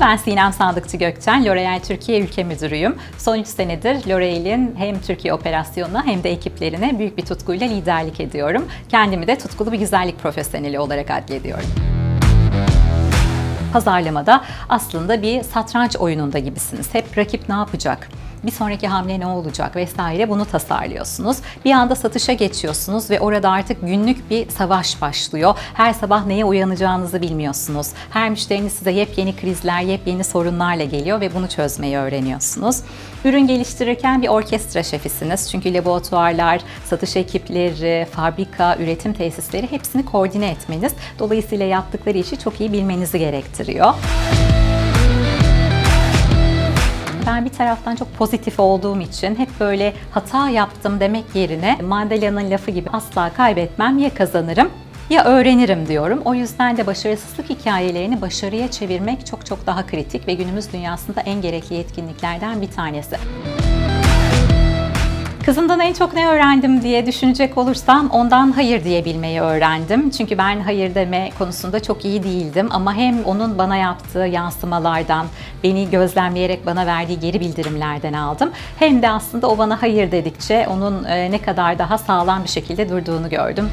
Ben Sinem Sandıkçı Gökçen, L'Oreal Türkiye Ülke Müdürüyüm. Son 3 senedir L'Oreal'in hem Türkiye operasyonuna hem de ekiplerine büyük bir tutkuyla liderlik ediyorum. Kendimi de tutkulu bir güzellik profesyoneli olarak adlediyorum pazarlamada aslında bir satranç oyununda gibisiniz. Hep rakip ne yapacak? Bir sonraki hamle ne olacak vesaire bunu tasarlıyorsunuz. Bir anda satışa geçiyorsunuz ve orada artık günlük bir savaş başlıyor. Her sabah neye uyanacağınızı bilmiyorsunuz. Her müşteriniz size yepyeni krizler, yepyeni sorunlarla geliyor ve bunu çözmeyi öğreniyorsunuz. Ürün geliştirirken bir orkestra şefisiniz. Çünkü laboratuvarlar, satış ekipleri, fabrika, üretim tesisleri hepsini koordine etmeniz. Dolayısıyla yaptıkları işi çok iyi bilmenizi gerektiriyor. Ben bir taraftan çok pozitif olduğum için hep böyle hata yaptım demek yerine Mandela'nın lafı gibi asla kaybetmem ya kazanırım ya öğrenirim diyorum. O yüzden de başarısızlık hikayelerini başarıya çevirmek çok çok daha kritik ve günümüz dünyasında en gerekli yetkinliklerden bir tanesi. Kızımdan en çok ne öğrendim diye düşünecek olursam ondan hayır diyebilmeyi öğrendim. Çünkü ben hayır deme konusunda çok iyi değildim ama hem onun bana yaptığı yansımalardan, beni gözlemleyerek bana verdiği geri bildirimlerden aldım. Hem de aslında o bana hayır dedikçe onun e, ne kadar daha sağlam bir şekilde durduğunu gördüm.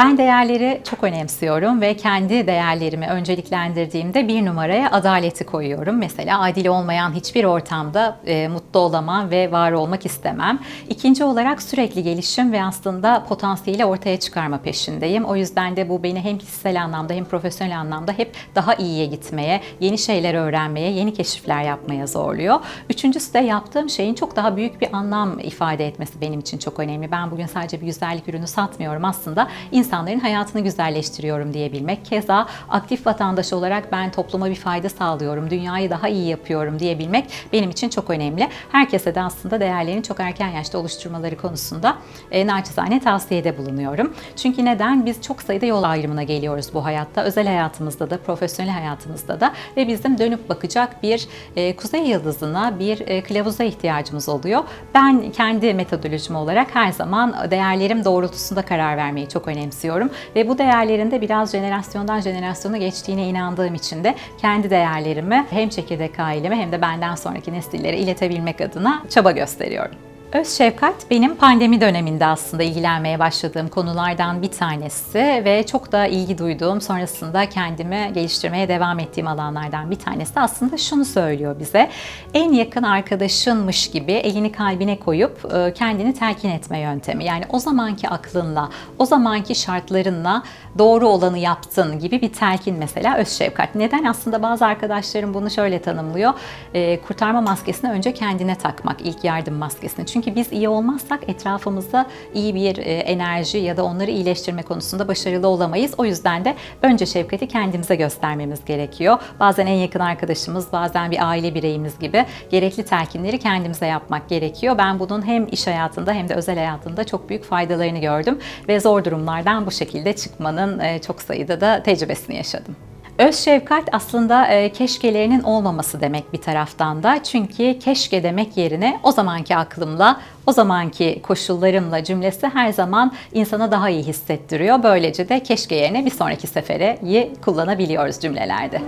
Ben değerleri çok önemsiyorum ve kendi değerlerimi önceliklendirdiğimde bir numaraya adaleti koyuyorum. Mesela adil olmayan hiçbir ortamda e, mutlu olamam ve var olmak istemem. İkinci olarak sürekli gelişim ve aslında potansiyeli ortaya çıkarma peşindeyim. O yüzden de bu beni hem kişisel anlamda hem profesyonel anlamda hep daha iyiye gitmeye, yeni şeyler öğrenmeye, yeni keşifler yapmaya zorluyor. Üçüncüsü de yaptığım şeyin çok daha büyük bir anlam ifade etmesi benim için çok önemli. Ben bugün sadece bir güzellik ürünü satmıyorum aslında insanların hayatını güzelleştiriyorum diyebilmek. Keza aktif vatandaş olarak ben topluma bir fayda sağlıyorum, dünyayı daha iyi yapıyorum diyebilmek benim için çok önemli. Herkese de aslında değerlerini çok erken yaşta oluşturmaları konusunda e, naçizane tavsiyede bulunuyorum. Çünkü neden? Biz çok sayıda yol ayrımına geliyoruz bu hayatta. Özel hayatımızda da, profesyonel hayatımızda da ve bizim dönüp bakacak bir e, kuzey yıldızına, bir e, kılavuza ihtiyacımız oluyor. Ben kendi metodolojim olarak her zaman değerlerim doğrultusunda karar vermeyi çok önemsiyorum önemsiyorum ve bu değerlerin de biraz jenerasyondan jenerasyona geçtiğine inandığım için de kendi değerlerimi hem çekirdek aileme hem de benden sonraki nesillere iletebilmek adına çaba gösteriyorum. Öz şefkat benim pandemi döneminde aslında ilgilenmeye başladığım konulardan bir tanesi ve çok da ilgi duyduğum, sonrasında kendimi geliştirmeye devam ettiğim alanlardan bir tanesi aslında şunu söylüyor bize. En yakın arkadaşınmış gibi elini kalbine koyup e, kendini telkin etme yöntemi. Yani o zamanki aklınla, o zamanki şartlarınla doğru olanı yaptın gibi bir telkin mesela öz şefkat. Neden? Aslında bazı arkadaşlarım bunu şöyle tanımlıyor. E, kurtarma maskesini önce kendine takmak, ilk yardım maskesini. Çünkü çünkü biz iyi olmazsak etrafımızda iyi bir e, enerji ya da onları iyileştirme konusunda başarılı olamayız. O yüzden de önce şefkati kendimize göstermemiz gerekiyor. Bazen en yakın arkadaşımız, bazen bir aile bireyimiz gibi gerekli telkinleri kendimize yapmak gerekiyor. Ben bunun hem iş hayatında hem de özel hayatında çok büyük faydalarını gördüm ve zor durumlardan bu şekilde çıkmanın e, çok sayıda da tecrübesini yaşadım. Öz şefkat aslında e, keşkelerinin olmaması demek bir taraftan da. Çünkü keşke demek yerine o zamanki aklımla, o zamanki koşullarımla cümlesi her zaman insana daha iyi hissettiriyor. Böylece de keşke yerine bir sonraki sefere iyi kullanabiliyoruz cümlelerde.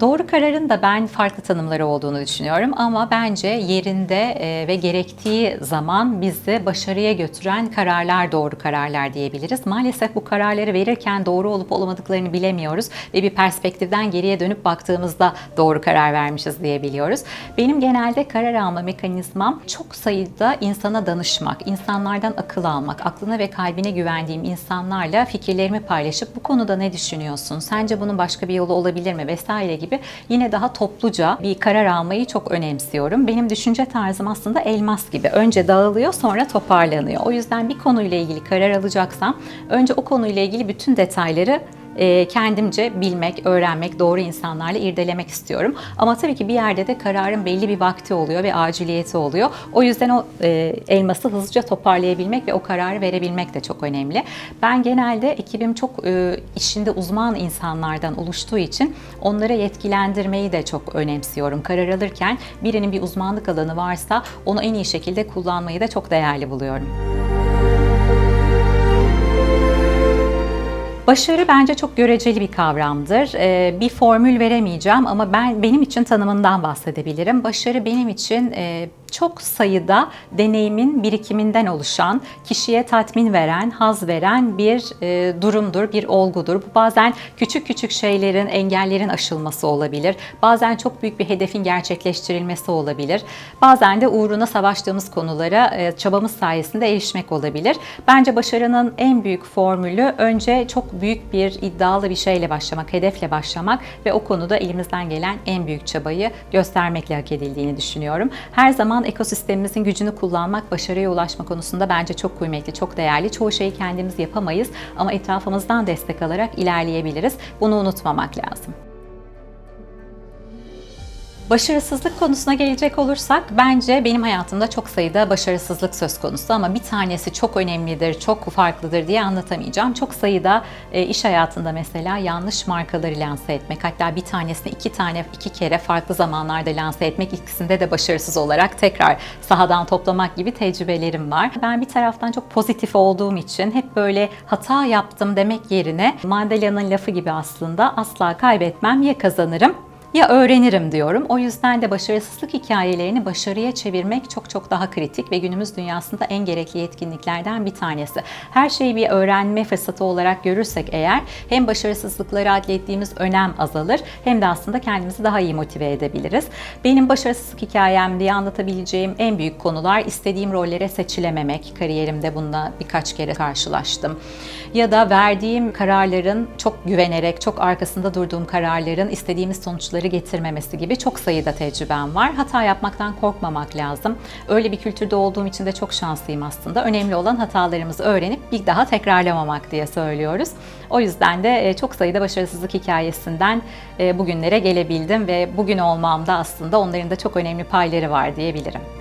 Doğru kararın da ben farklı tanımları olduğunu düşünüyorum ama bence yerinde e, ve gerektiği zaman bizi başarıya götüren kararlar doğru kararlar diyebiliriz. Maalesef bu kararları verirken doğru olup olmadıklarını bilemiyoruz ve bir perspektiften geriye dönüp baktığımızda doğru karar vermişiz diyebiliyoruz. Benim genelde karar alma mekanizmam çok sayıda insana danışmak, insanlardan akıl almak, aklına ve kalbine güvendiğim insanlarla fikirlerimi paylaşıp bu konuda ne düşünüyorsun? Sence bunun başka bir yolu olabilir mi vesaire gibi gibi yine daha topluca bir karar almayı çok önemsiyorum. Benim düşünce tarzım aslında elmas gibi. Önce dağılıyor sonra toparlanıyor. O yüzden bir konuyla ilgili karar alacaksam önce o konuyla ilgili bütün detayları e, kendimce bilmek, öğrenmek, doğru insanlarla irdelemek istiyorum. Ama tabii ki bir yerde de kararın belli bir vakti oluyor ve aciliyeti oluyor. O yüzden o e, elması hızlıca toparlayabilmek ve o kararı verebilmek de çok önemli. Ben genelde ekibim çok e, işinde uzman insanlardan oluştuğu için onlara yetkilendirmeyi de çok önemsiyorum. Karar alırken birinin bir uzmanlık alanı varsa onu en iyi şekilde kullanmayı da çok değerli buluyorum. Başarı bence çok göreceli bir kavramdır. Ee, bir formül veremeyeceğim ama ben benim için tanımından bahsedebilirim. Başarı benim için e, çok sayıda deneyimin birikiminden oluşan, kişiye tatmin veren, haz veren bir e, durumdur, bir olgudur. Bu bazen küçük küçük şeylerin, engellerin aşılması olabilir. Bazen çok büyük bir hedefin gerçekleştirilmesi olabilir. Bazen de uğruna savaştığımız konulara e, çabamız sayesinde erişmek olabilir. Bence başarının en büyük formülü önce çok büyük bir iddialı bir şeyle başlamak, hedefle başlamak ve o konuda elimizden gelen en büyük çabayı göstermekle hak edildiğini düşünüyorum. Her zaman ekosistemimizin gücünü kullanmak, başarıya ulaşma konusunda bence çok kıymetli, çok değerli. Çoğu şeyi kendimiz yapamayız ama etrafımızdan destek alarak ilerleyebiliriz. Bunu unutmamak lazım. Başarısızlık konusuna gelecek olursak bence benim hayatımda çok sayıda başarısızlık söz konusu ama bir tanesi çok önemlidir, çok farklıdır diye anlatamayacağım. Çok sayıda e, iş hayatında mesela yanlış markaları lanse etmek, hatta bir tanesini iki tane, iki kere farklı zamanlarda lanse etmek, ikisinde de başarısız olarak tekrar sahadan toplamak gibi tecrübelerim var. Ben bir taraftan çok pozitif olduğum için hep böyle hata yaptım demek yerine Mandela'nın lafı gibi aslında asla kaybetmem ya kazanırım ya öğrenirim diyorum. O yüzden de başarısızlık hikayelerini başarıya çevirmek çok çok daha kritik ve günümüz dünyasında en gerekli yetkinliklerden bir tanesi. Her şeyi bir öğrenme fırsatı olarak görürsek eğer hem başarısızlıkları adlettiğimiz önem azalır hem de aslında kendimizi daha iyi motive edebiliriz. Benim başarısızlık hikayem diye anlatabileceğim en büyük konular istediğim rollere seçilememek. Kariyerimde bununla birkaç kere karşılaştım. Ya da verdiğim kararların çok güvenerek, çok arkasında durduğum kararların istediğimiz sonuçları sonuçları getirmemesi gibi çok sayıda tecrübem var. Hata yapmaktan korkmamak lazım. Öyle bir kültürde olduğum için de çok şanslıyım aslında. Önemli olan hatalarımızı öğrenip bir daha tekrarlamamak diye söylüyoruz. O yüzden de e, çok sayıda başarısızlık hikayesinden e, bugünlere gelebildim ve bugün olmamda aslında onların da çok önemli payları var diyebilirim.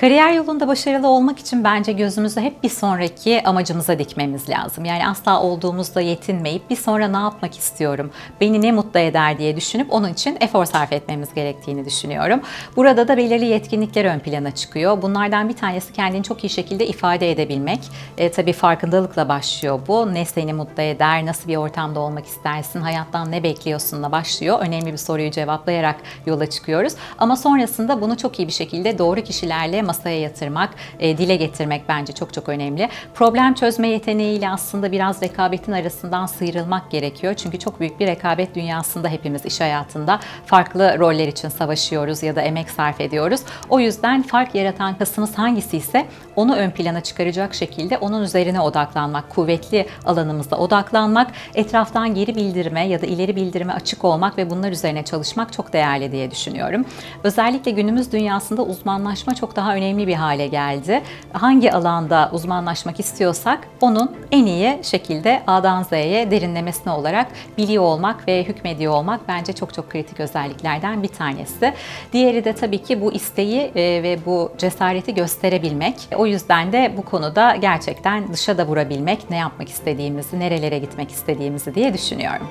Kariyer yolunda başarılı olmak için bence gözümüzü hep bir sonraki amacımıza dikmemiz lazım. Yani asla olduğumuzda yetinmeyip bir sonra ne yapmak istiyorum, beni ne mutlu eder diye düşünüp onun için efor sarf etmemiz gerektiğini düşünüyorum. Burada da belirli yetkinlikler ön plana çıkıyor. Bunlardan bir tanesi kendini çok iyi şekilde ifade edebilmek. E, tabii farkındalıkla başlıyor bu. Ne seni mutlu eder, nasıl bir ortamda olmak istersin, hayattan ne bekliyorsunla başlıyor. Önemli bir soruyu cevaplayarak yola çıkıyoruz. Ama sonrasında bunu çok iyi bir şekilde doğru kişilerle masaya yatırmak, e, dile getirmek bence çok çok önemli. Problem çözme yeteneğiyle aslında biraz rekabetin arasından sıyrılmak gerekiyor. Çünkü çok büyük bir rekabet dünyasında hepimiz iş hayatında farklı roller için savaşıyoruz ya da emek sarf ediyoruz. O yüzden fark yaratan kısmımız hangisi ise onu ön plana çıkaracak şekilde onun üzerine odaklanmak, kuvvetli alanımızda odaklanmak, etraftan geri bildirime ya da ileri bildirime açık olmak ve bunlar üzerine çalışmak çok değerli diye düşünüyorum. Özellikle günümüz dünyasında uzmanlaşma çok daha önemli bir hale geldi. Hangi alanda uzmanlaşmak istiyorsak onun en iyi şekilde A'dan Z'ye derinlemesine olarak biliyor olmak ve hükmediyor olmak bence çok çok kritik özelliklerden bir tanesi. Diğeri de tabii ki bu isteği e, ve bu cesareti gösterebilmek. O yüzden de bu konuda gerçekten dışa da vurabilmek, ne yapmak istediğimizi, nerelere gitmek istediğimizi diye düşünüyorum.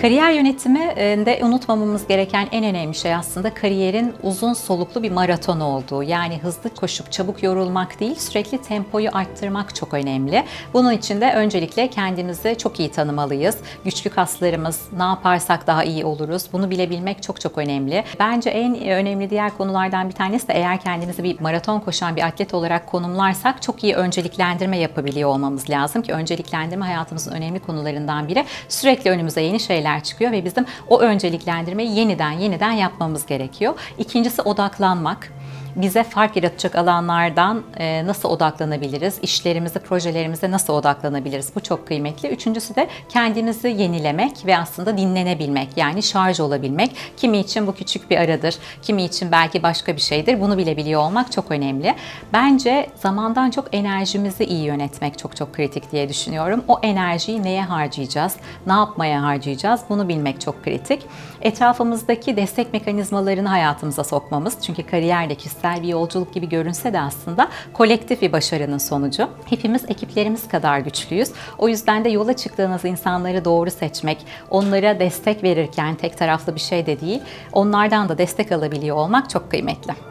Kariyer yönetiminde unutmamamız gereken en önemli şey aslında kariyerin uzun soluklu bir maraton olduğu. Yani hızlı koşup çabuk yorulmak değil, sürekli tempoyu arttırmak çok önemli. Bunun için de öncelikle kendimizi çok iyi tanımalıyız. Güçlü kaslarımız, ne yaparsak daha iyi oluruz. Bunu bilebilmek çok çok önemli. Bence en önemli diğer konulardan bir tanesi de eğer kendimizi bir maraton koşan bir atlet olarak konumlarsak çok iyi önceliklendirme yapabiliyor olmamız lazım ki önceliklendirme hayatımızın önemli konularından biri. Sürekli önümüze yeni şeyler şeyler çıkıyor ve bizim o önceliklendirmeyi yeniden yeniden yapmamız gerekiyor. İkincisi odaklanmak. Bize fark yaratacak alanlardan e, nasıl odaklanabiliriz? İşlerimizi, projelerimize nasıl odaklanabiliriz? Bu çok kıymetli. Üçüncüsü de kendimizi yenilemek ve aslında dinlenebilmek. Yani şarj olabilmek. Kimi için bu küçük bir aradır. Kimi için belki başka bir şeydir. Bunu bilebiliyor olmak çok önemli. Bence zamandan çok enerjimizi iyi yönetmek çok çok kritik diye düşünüyorum. O enerjiyi neye harcayacağız? Ne yapmaya harcayacağız? Bunu bilmek çok kritik. Etrafımızdaki destek mekanizmalarını hayatımıza sokmamız. Çünkü kariyer kişisel bir yolculuk gibi görünse de aslında kolektif bir başarının sonucu. Hepimiz ekiplerimiz kadar güçlüyüz. O yüzden de yola çıktığınız insanları doğru seçmek, onlara destek verirken tek taraflı bir şey de değil, onlardan da destek alabiliyor olmak çok kıymetli.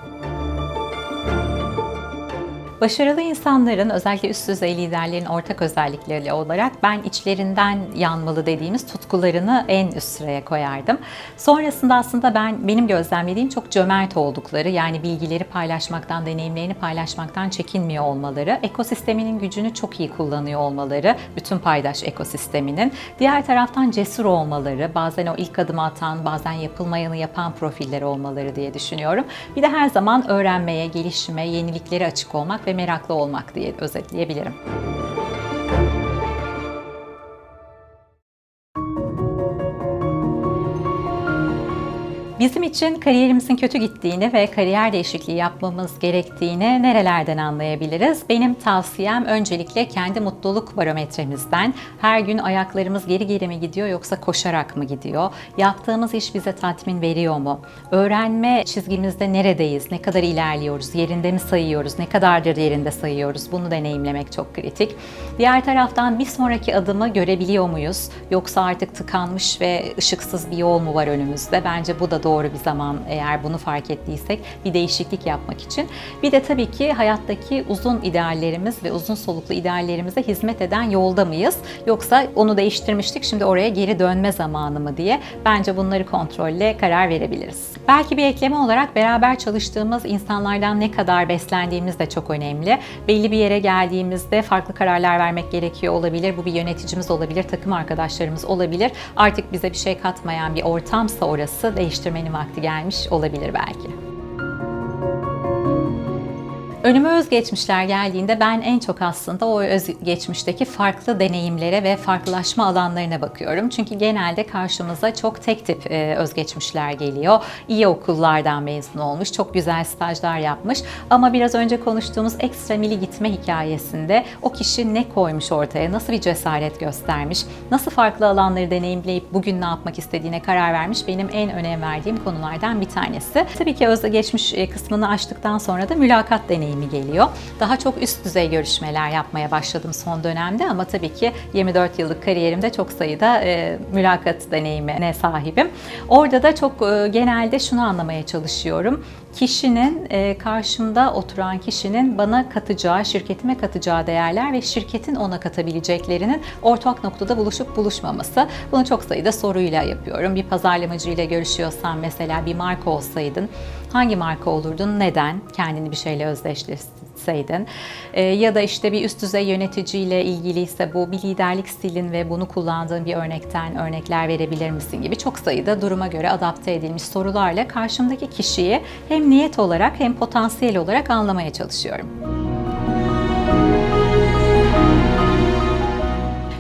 Başarılı insanların özellikle üst düzey liderlerin ortak özellikleri olarak ben içlerinden yanmalı dediğimiz tutkularını en üst sıraya koyardım. Sonrasında aslında ben benim gözlemlediğim çok cömert oldukları yani bilgileri paylaşmaktan, deneyimlerini paylaşmaktan çekinmiyor olmaları, ekosisteminin gücünü çok iyi kullanıyor olmaları, bütün paydaş ekosisteminin. Diğer taraftan cesur olmaları, bazen o ilk adımı atan, bazen yapılmayanı yapan profiller olmaları diye düşünüyorum. Bir de her zaman öğrenmeye, gelişime, yeniliklere açık olmak meraklı olmak diye özetleyebilirim. Bizim için kariyerimizin kötü gittiğini ve kariyer değişikliği yapmamız gerektiğini nerelerden anlayabiliriz? Benim tavsiyem öncelikle kendi mutluluk barometremizden her gün ayaklarımız geri geri mi gidiyor yoksa koşarak mı gidiyor? Yaptığımız iş bize tatmin veriyor mu? Öğrenme çizgimizde neredeyiz? Ne kadar ilerliyoruz? Yerinde mi sayıyoruz? Ne kadardır yerinde sayıyoruz? Bunu deneyimlemek çok kritik. Diğer taraftan bir sonraki adımı görebiliyor muyuz? Yoksa artık tıkanmış ve ışıksız bir yol mu var önümüzde? Bence bu da doğru bir zaman eğer bunu fark ettiysek bir değişiklik yapmak için. Bir de tabii ki hayattaki uzun ideallerimiz ve uzun soluklu ideallerimize hizmet eden yolda mıyız? Yoksa onu değiştirmiştik şimdi oraya geri dönme zamanı mı diye bence bunları kontrolle karar verebiliriz. Belki bir ekleme olarak beraber çalıştığımız insanlardan ne kadar beslendiğimiz de çok önemli. Belli bir yere geldiğimizde farklı kararlar vermek gerekiyor olabilir. Bu bir yöneticimiz olabilir, takım arkadaşlarımız olabilir. Artık bize bir şey katmayan bir ortamsa orası değiştirme değiştirmenin vakti gelmiş olabilir belki. Önüme özgeçmişler geldiğinde ben en çok aslında o özgeçmişteki farklı deneyimlere ve farklılaşma alanlarına bakıyorum. Çünkü genelde karşımıza çok tek tip e, özgeçmişler geliyor. İyi okullardan mezun olmuş, çok güzel stajlar yapmış ama biraz önce konuştuğumuz ekstra mili gitme hikayesinde o kişi ne koymuş ortaya, nasıl bir cesaret göstermiş, nasıl farklı alanları deneyimleyip bugün ne yapmak istediğine karar vermiş benim en önem verdiğim konulardan bir tanesi. Tabii ki özgeçmiş e, kısmını açtıktan sonra da mülakat deneyimi deneyimi geliyor. Daha çok üst düzey görüşmeler yapmaya başladım son dönemde ama tabii ki 24 yıllık kariyerimde çok sayıda e, mülakat deneyimine sahibim. Orada da çok e, genelde şunu anlamaya çalışıyorum kişinin e, karşımda oturan kişinin bana katacağı, şirketime katacağı değerler ve şirketin ona katabileceklerinin ortak noktada buluşup buluşmaması. Bunu çok sayıda soruyla yapıyorum. Bir pazarlamacıyla görüşüyorsan mesela bir marka olsaydın hangi marka olurdun, neden kendini bir şeyle özdeşleştirseydin e, ya da işte bir üst düzey yöneticiyle ilgiliyse bu bir liderlik stilin ve bunu kullandığın bir örnekten örnekler verebilir misin gibi çok sayıda duruma göre adapte edilmiş sorularla karşımdaki kişiyi hem niyet olarak hem potansiyel olarak anlamaya çalışıyorum.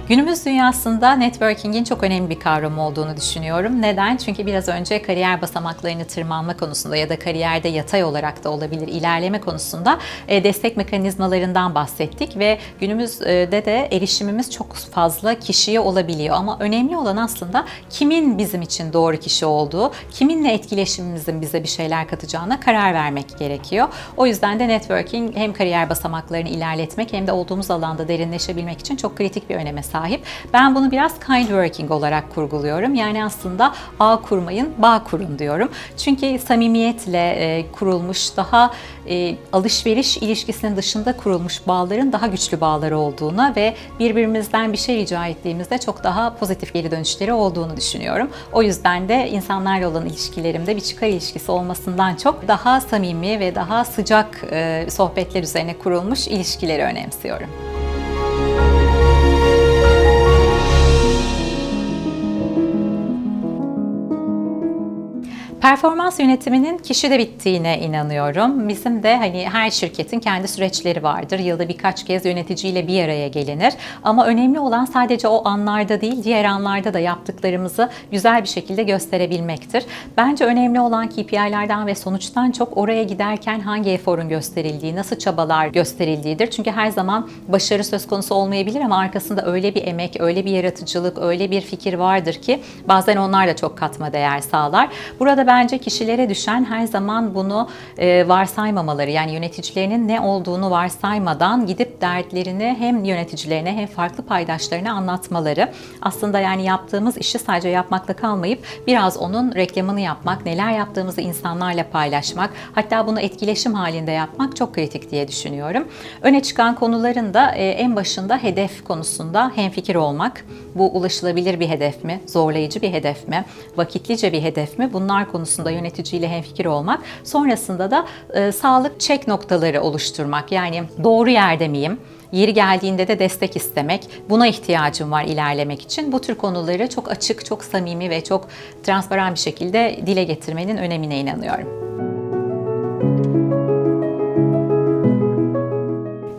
Günümüz dünyasında networking'in çok önemli bir kavram olduğunu düşünüyorum. Neden? Çünkü biraz önce kariyer basamaklarını tırmanma konusunda ya da kariyerde yatay olarak da olabilir ilerleme konusunda e, destek mekanizmalarından bahsettik ve günümüzde de erişimimiz çok fazla kişiye olabiliyor. Ama önemli olan aslında kimin bizim için doğru kişi olduğu, kiminle etkileşimimizin bize bir şeyler katacağına karar vermek gerekiyor. O yüzden de networking hem kariyer basamaklarını ilerletmek hem de olduğumuz alanda derinleşebilmek için çok kritik bir öneme sahip sahip. Ben bunu biraz kind working olarak kurguluyorum. Yani aslında ağ kurmayın, bağ kurun diyorum. Çünkü samimiyetle e, kurulmuş, daha e, alışveriş ilişkisinin dışında kurulmuş bağların daha güçlü bağlar olduğuna ve birbirimizden bir şey rica ettiğimizde çok daha pozitif geri dönüşleri olduğunu düşünüyorum. O yüzden de insanlarla olan ilişkilerimde bir çıkar ilişkisi olmasından çok daha samimi ve daha sıcak e, sohbetler üzerine kurulmuş ilişkileri önemsiyorum. Performans yönetiminin kişide bittiğine inanıyorum. Bizim de hani her şirketin kendi süreçleri vardır. Yılda birkaç kez yöneticiyle bir araya gelinir. Ama önemli olan sadece o anlarda değil, diğer anlarda da yaptıklarımızı güzel bir şekilde gösterebilmektir. Bence önemli olan KPI'lerden ve sonuçtan çok oraya giderken hangi eforun gösterildiği, nasıl çabalar gösterildiğidir. Çünkü her zaman başarı söz konusu olmayabilir ama arkasında öyle bir emek, öyle bir yaratıcılık, öyle bir fikir vardır ki bazen onlar da çok katma değer sağlar. Burada bence kişilere düşen her zaman bunu e, varsaymamaları yani yöneticilerinin ne olduğunu varsaymadan gidip dertlerini hem yöneticilerine hem farklı paydaşlarına anlatmaları. Aslında yani yaptığımız işi sadece yapmakla kalmayıp biraz onun reklamını yapmak, neler yaptığımızı insanlarla paylaşmak, hatta bunu etkileşim halinde yapmak çok kritik diye düşünüyorum. Öne çıkan konuların da e, en başında hedef konusunda hemfikir olmak. Bu ulaşılabilir bir hedef mi, zorlayıcı bir hedef mi, vakitlice bir hedef mi? Bunlar konusunda yöneticiyle hemfikir olmak. Sonrasında da e, sağlık çek noktaları oluşturmak. Yani doğru yerde miyim? Yeri geldiğinde de destek istemek, buna ihtiyacım var ilerlemek için. Bu tür konuları çok açık, çok samimi ve çok transparan bir şekilde dile getirmenin önemine inanıyorum.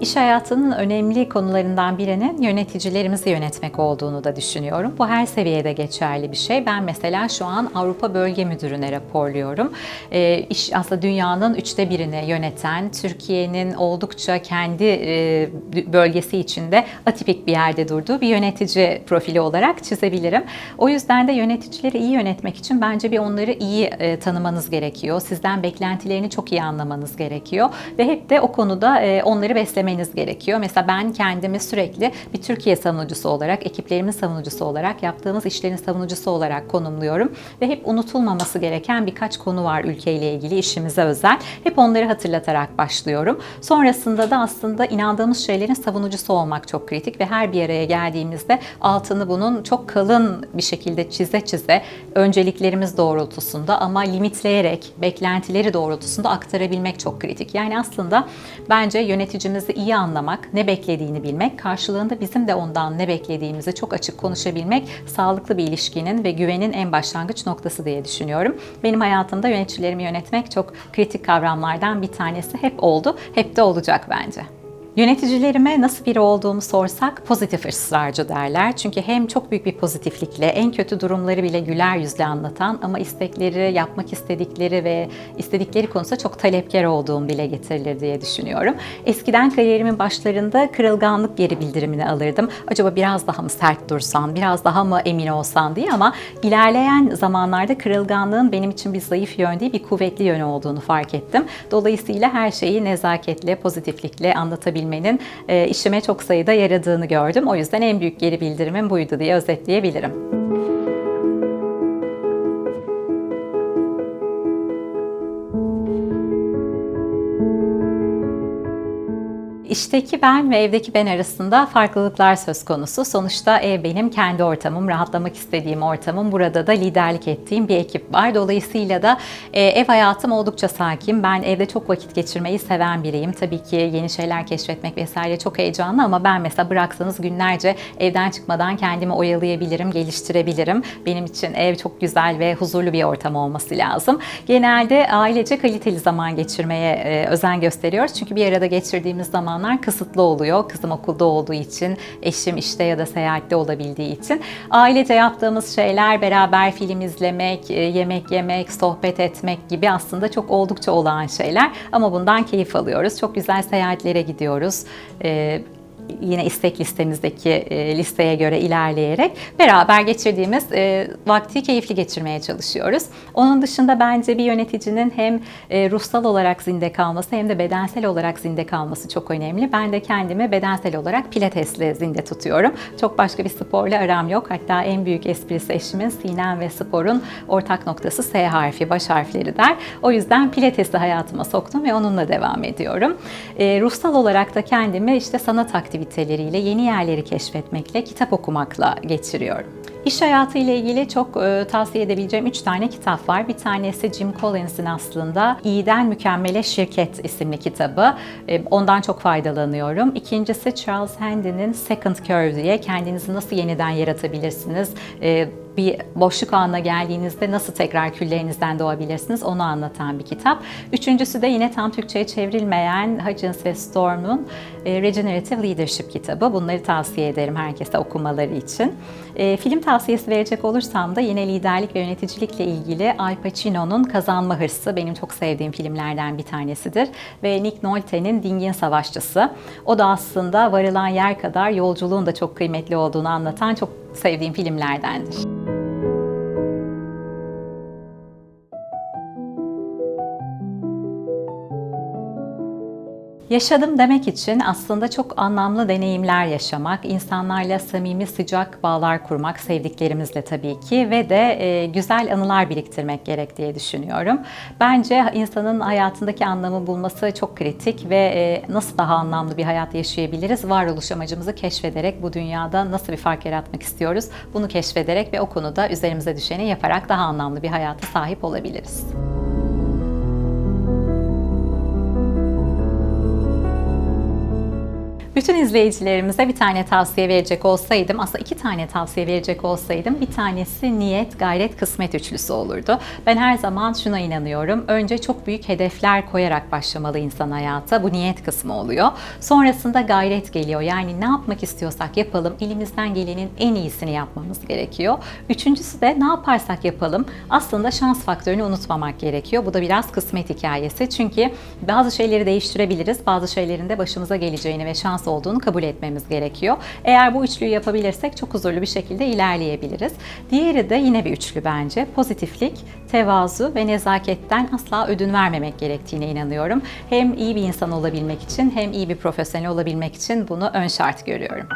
İş hayatının önemli konularından birinin yöneticilerimizi yönetmek olduğunu da düşünüyorum. Bu her seviyede geçerli bir şey. Ben mesela şu an Avrupa Bölge Müdürü'ne raporluyorum. E, iş aslında dünyanın üçte birini yöneten, Türkiye'nin oldukça kendi e, bölgesi içinde atipik bir yerde durduğu bir yönetici profili olarak çizebilirim. O yüzden de yöneticileri iyi yönetmek için bence bir onları iyi e, tanımanız gerekiyor. Sizden beklentilerini çok iyi anlamanız gerekiyor ve hep de o konuda e, onları beslemek görmeniz gerekiyor. Mesela ben kendimi sürekli bir Türkiye savunucusu olarak, ekiplerimin savunucusu olarak, yaptığımız işlerin savunucusu olarak konumluyorum. Ve hep unutulmaması gereken birkaç konu var ülkeyle ilgili, işimize özel. Hep onları hatırlatarak başlıyorum. Sonrasında da aslında inandığımız şeylerin savunucusu olmak çok kritik ve her bir araya geldiğimizde altını bunun çok kalın bir şekilde çize çize önceliklerimiz doğrultusunda ama limitleyerek beklentileri doğrultusunda aktarabilmek çok kritik. Yani aslında bence yöneticimizi iyi anlamak, ne beklediğini bilmek, karşılığında bizim de ondan ne beklediğimizi çok açık konuşabilmek sağlıklı bir ilişkinin ve güvenin en başlangıç noktası diye düşünüyorum. Benim hayatımda yöneticilerimi yönetmek çok kritik kavramlardan bir tanesi hep oldu, hep de olacak bence. Yöneticilerime nasıl biri olduğumu sorsak pozitif ısrarcı derler. Çünkü hem çok büyük bir pozitiflikle en kötü durumları bile güler yüzle anlatan ama istekleri, yapmak istedikleri ve istedikleri konusunda çok talepkar olduğum dile getirilir diye düşünüyorum. Eskiden kariyerimin başlarında kırılganlık geri bildirimini alırdım. Acaba biraz daha mı sert dursan, biraz daha mı emin olsan diye ama ilerleyen zamanlarda kırılganlığın benim için bir zayıf yön değil bir kuvvetli yönü olduğunu fark ettim. Dolayısıyla her şeyi nezaketle, pozitiflikle anlatabilmek yapabilmenin e, işime çok sayıda yaradığını gördüm. O yüzden en büyük geri bildirimim buydu diye özetleyebilirim. İşteki ben ve evdeki ben arasında farklılıklar söz konusu. Sonuçta ev benim kendi ortamım, rahatlamak istediğim ortamım. Burada da liderlik ettiğim bir ekip var. Dolayısıyla da e, ev hayatım oldukça sakin. Ben evde çok vakit geçirmeyi seven biriyim. Tabii ki yeni şeyler keşfetmek vesaire çok heyecanlı ama ben mesela bıraksanız günlerce evden çıkmadan kendimi oyalayabilirim, geliştirebilirim. Benim için ev çok güzel ve huzurlu bir ortam olması lazım. Genelde ailece kaliteli zaman geçirmeye e, özen gösteriyoruz. Çünkü bir arada geçirdiğimiz zaman zamanlar kısıtlı oluyor. Kızım okulda olduğu için, eşim işte ya da seyahatte olabildiği için. Ailece yaptığımız şeyler beraber film izlemek, e, yemek yemek, sohbet etmek gibi aslında çok oldukça olağan şeyler. Ama bundan keyif alıyoruz. Çok güzel seyahatlere gidiyoruz. Yine istek listemizdeki e, listeye göre ilerleyerek beraber geçirdiğimiz e, vakti keyifli geçirmeye çalışıyoruz. Onun dışında bence bir yöneticinin hem e, ruhsal olarak zinde kalması hem de bedensel olarak zinde kalması çok önemli. Ben de kendimi bedensel olarak pilatesle zinde tutuyorum. Çok başka bir sporla aram yok. Hatta en büyük esprisi eşimin sinem ve sporun ortak noktası S harfi, baş harfleri der. O yüzden pilatesi hayatıma soktum ve onunla devam ediyorum. Ruhsal olarak da kendimi işte sanat aktiviteleri aktiviteleriyle, yeni yerleri keşfetmekle, kitap okumakla geçiriyorum. İş hayatı ile ilgili çok e, tavsiye edebileceğim 3 tane kitap var. Bir tanesi Jim Collins'in aslında İyiden Mükemmele Şirket isimli kitabı. E, ondan çok faydalanıyorum. İkincisi Charles Handy'nin Second Curve diye kendinizi nasıl yeniden yaratabilirsiniz? E, bir boşluk anına geldiğinizde nasıl tekrar küllerinizden doğabilirsiniz onu anlatan bir kitap. Üçüncüsü de yine tam Türkçe'ye çevrilmeyen Hutchins ve Storm'un e, Regenerative Leadership kitabı. Bunları tavsiye ederim herkese okumaları için. E, film tavsiyesi verecek olursam da yine liderlik ve yöneticilikle ilgili Al Pacino'nun Kazanma Hırsı benim çok sevdiğim filmlerden bir tanesidir. Ve Nick Nolte'nin Dingin Savaşçısı. O da aslında varılan yer kadar yolculuğun da çok kıymetli olduğunu anlatan çok sevdiğim filmlerdendir. Yaşadım demek için aslında çok anlamlı deneyimler yaşamak, insanlarla samimi sıcak bağlar kurmak, sevdiklerimizle tabii ki ve de e, güzel anılar biriktirmek gerek diye düşünüyorum. Bence insanın hayatındaki anlamı bulması çok kritik ve e, nasıl daha anlamlı bir hayat yaşayabiliriz? Varoluş amacımızı keşfederek bu dünyada nasıl bir fark yaratmak istiyoruz? Bunu keşfederek ve o konuda üzerimize düşeni yaparak daha anlamlı bir hayata sahip olabiliriz. Bütün izleyicilerimize bir tane tavsiye verecek olsaydım, aslında iki tane tavsiye verecek olsaydım, bir tanesi niyet, gayret, kısmet üçlüsü olurdu. Ben her zaman şuna inanıyorum. Önce çok büyük hedefler koyarak başlamalı insan hayata. Bu niyet kısmı oluyor. Sonrasında gayret geliyor. Yani ne yapmak istiyorsak yapalım, elimizden gelenin en iyisini yapmamız gerekiyor. Üçüncüsü de ne yaparsak yapalım, aslında şans faktörünü unutmamak gerekiyor. Bu da biraz kısmet hikayesi. Çünkü bazı şeyleri değiştirebiliriz, bazı şeylerin de başımıza geleceğini ve şans olduğunu kabul etmemiz gerekiyor. Eğer bu üçlüyü yapabilirsek çok huzurlu bir şekilde ilerleyebiliriz. Diğeri de yine bir üçlü bence. Pozitiflik, tevazu ve nezaketten asla ödün vermemek gerektiğine inanıyorum. Hem iyi bir insan olabilmek için hem iyi bir profesyonel olabilmek için bunu ön şart görüyorum.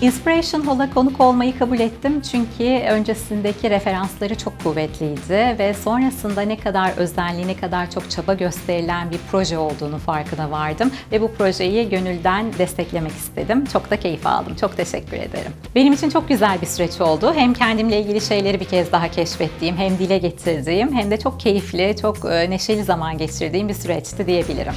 Inspiration Hall'a konuk olmayı kabul ettim çünkü öncesindeki referansları çok kuvvetliydi ve sonrasında ne kadar özenli, ne kadar çok çaba gösterilen bir proje olduğunu farkına vardım ve bu projeyi gönülden desteklemek istedim. Çok da keyif aldım. Çok teşekkür ederim. Benim için çok güzel bir süreç oldu. Hem kendimle ilgili şeyleri bir kez daha keşfettiğim, hem dile getirdiğim, hem de çok keyifli, çok e, neşeli zaman geçirdiğim bir süreçti diyebilirim.